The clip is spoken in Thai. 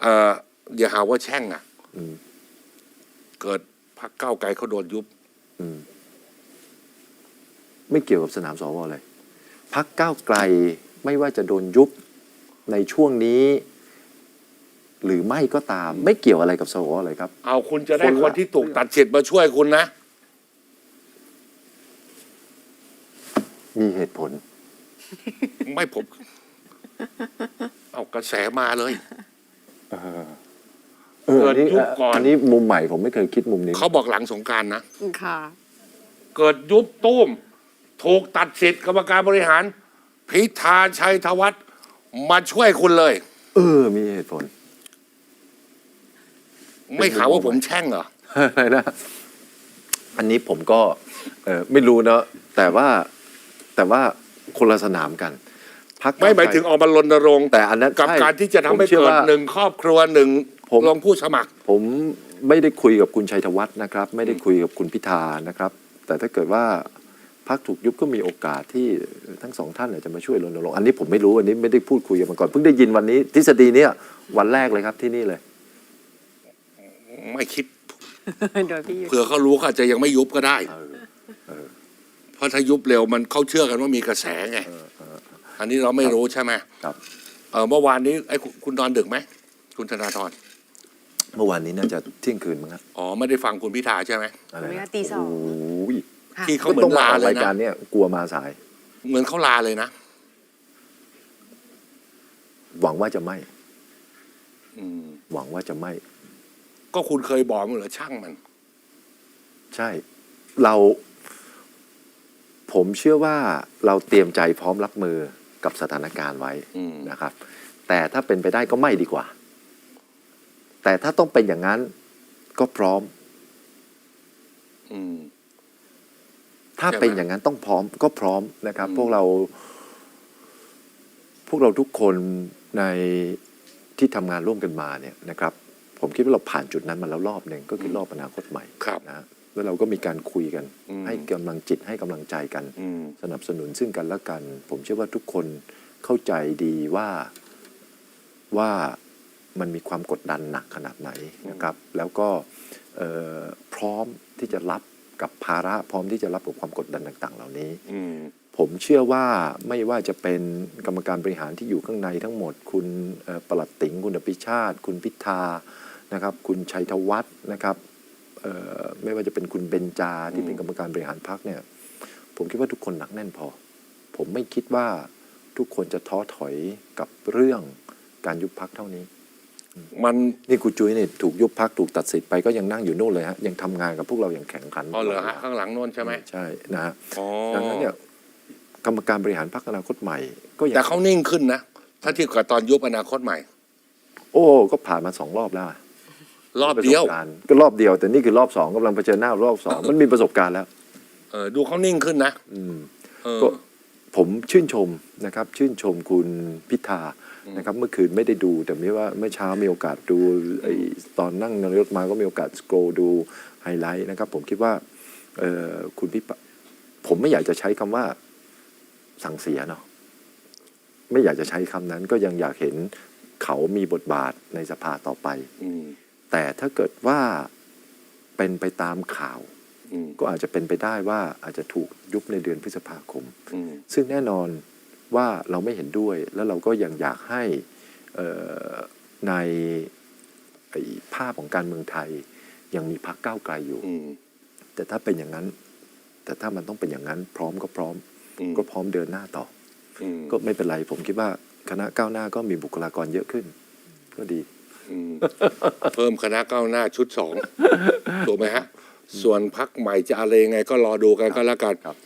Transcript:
เอ่ออย่าหาว่าแช่งอะอืมเกิดพักเก้าวไกลเขาโดนยุบอืมไม่เกี่ยวกับสนามสวเลยพักก้าวไกลไม่ว่าจะโดนยุบในช่วงนี้ หรือไม่ก็ตาม ไม่เกี่ยวอะไรกับสวเลยครับ เอาคุณจะได้คนละคนที่ถูกตัดสิทธิ์มาช่วยคุณนะ มีเหตุผล ไม่ผม เอากระแสมาเลย เอออันนี้เกิดยุบก่อน อันนี้มุมใหม่ผมไม่เคยคิดมุมนี้ เขาบอกหลังสงกรารนะ ค่ะ เกิดยุบตุ้ม ถูกตัดสิทธิ์กรรมการบริหาร พิธาชัยธวัฒน์มาช่วยคุณเลย เออ มีเหตุผล ไม่ข่าวว่าผมแช่งเหรอ อะไรนะ อันนี้ผมก็เออไม่รู้เนอะแต่ว่าแต่ว่าคนละสนามกัน พักไม่หมายถึงออกมารณรงค์แต่อันนั้นกับใช่การที่จะทำให้ผมชื่อเกิดว่า หนึ่งครอบครัวหนึ่งผม ลงผู้สมัคร ผมไม่ได้คุยกับคุณชัยธวัฒน์นะครับ ไม่ได้คุยกับคุณพิธานะครับ แต่ถ้าเกิดว่าพักถูกยุบก็มีโอกาสที่ทั้งสองท่านอาจจะมาช่วยรณรงค์อันนี้ผมไม่รู้อันนี้ไม่ได้พูดคุยกันมาก่อนเพิ่งได้ยินวันนี้ ทฤษฎีเนี้ยวันแรกเลยครับที่นี่เลย ไม่คิดโดยพี่ยุทธ เผื่อเขารู้เขาอาจจะยังไม่ยุบก็ได้เพราะถ้ายุบเร็วมันเขาเชื่อกันว่ามีกระแสไงอั นนี้เราไม่รู้ใช่ไหมครับ เออเมื่อวานนี้ไอ้คุณคุณนอนดึกไหมคุณธนาธรเมื่อวานนี้น่าจะเที่ยงคืนมั้งครับอ๋อไม่ได้ฟังคุณพิธาใช่ไหมอะไรเวลานะตีสอง โอ้ยค่ะ ที่เขาเหมือต้อนงมาลาออกเลยรายการนะเนี่ยกลัวมาสาย เหมือนเขาลาเลยนะหวังว่าจะไม่ อืมหวังว่าจะไม่ ก็คุณเคยบอกมันเหรอช่างมัน ใช่ เรา ผมเชื่อว่าเราเตรียมใจพร้อมรับมือ กับสถานการณ์ไว้อืม นะครับ แต่ถ้าเป็นไปได้ก็ไม่ดีกว่า แต่ถ้าต้องเป็นอย่างนั้นก็พร้อม อืม ถ้าใช่ไหมเป็นอย่างนั้นต้องพร้อมก็พร้อมนะครับ อืม พวกเรา พวกเราทุกคนในที่ทำงานร่วมกันมาเนี่ยนะครับ ผมคิดว่าเราผ่านจุดนั้นมาแล้วรอบหนึ่งก็คือรอบอนาคตใหม่ครับ นะ แล้วเราก็มีการคุยกันอืมให้กำลังจิตให้กำลังใจกันอืมสนับสนุนซึ่งกันและกัน ผมเชื่อว่าทุกคนเข้าใจดีว่าว่ามันมีความกดดันหนักขนาดไหนนะครับ แล้วก็เอ่อพร้อมที่จะรับกับภาระพร้อมที่จะรับกับความกดดันต่าง ๆ เหล่านี้อืมผมเชื่อว่าไม่ว่าจะเป็นกรรมการบริหารที่อยู่ข้างในทั้งหมด คุณเอ่อประหลัดติ๋งคุณอภิชาติ คุณพิธานะครับ คุณชัยธวัฒน์นะครับเอ่อ ไม่ว่าจะเป็นคุณเบญจาที่เป็นกรรมการบริหารพรรคเนี่ย ผมคิดว่าทุกคนหนักแน่นพอ ผมไม่คิดว่าทุกคนจะท้อถอยกับเรื่องการยุบพักเท่านี้ มันนี่กูจุ้ยเนี่ยถูกยุบพักถูกตัดสิทธิ์ไปก็ยังนั่งอยู่นู่นเลยฮะยังทำงานกับพวกเราอย่างแข่งขันอ๋อเหรอฮะข้างหลังโน้นใช่ไหมใช่นะฮะอ๋อดังนั้นเนี่ยกรรมการบริหารพรรคอนาคตใหม่ ก็ยังแต่เขานิ่งขึ้นนะถ้าเทียบกับตอนยุบอนาคตใหม่ โอ้ก็ผ่านมาสองรอบแล้ว รอบเดียว ประสบการณ์ก็รอบเดียว แต่นี่คือรอบสองกำลังเผชิญหน้ารอบสองมันมีประสบการณ์แล้ว เออดูเขานิ่งขึ้นนะอืม เออ ก็ผมชื่นชมนะครับ ชื่นชมคุณพิธานะครับ เมื่อคืนไม่ได้ดู แต่ไม่ว่าเมื่อเช้ามีโอกาสดูไอ้ตอนนั่งในรถมาก็มีโอกาสสครลดูไฮไลท์นะครับ ผมคิดว่าเออคุณพิปะผมไม่อยากจะใช้คำว่าสั่งเสียเนาะไม่อยากจะใช้คำนั้น ก็ยังอยากเห็นเขามีบทบาทในสภาต่อไป อืม แต่ถ้าเกิดว่าเป็นไปตามข่าวอืมก็อาจจะเป็นไปได้ว่าอาจจะถูกยุบในเดือนพฤษภาคมอืมซึ่งแน่นอนว่าเราไม่เห็นด้วย แล้วเราก็ยังอยากให้เอ่อในไอ้ภาพของการเมืองไทย ยังมีพักก้าวไกลอยู่อืมแต่ถ้าเป็นอย่างนั้น แต่ถ้ามันต้องเป็นอย่างนั้น พร้อมก็พร้อมอืมก็พร้อมเดินหน้าต่ออืมก็ไม่เป็นไร ผมคิดว่าคณะก้าวหน้าก็มีบุคลากรเยอะขึ้น ก็ดีอืม เพิ่มคณะก้าวหน้าชุดสองถูกไหมฮะ ส่วนพักใหม่จะอะไรยังไงก็รอดูกันก็แล้วกันครับ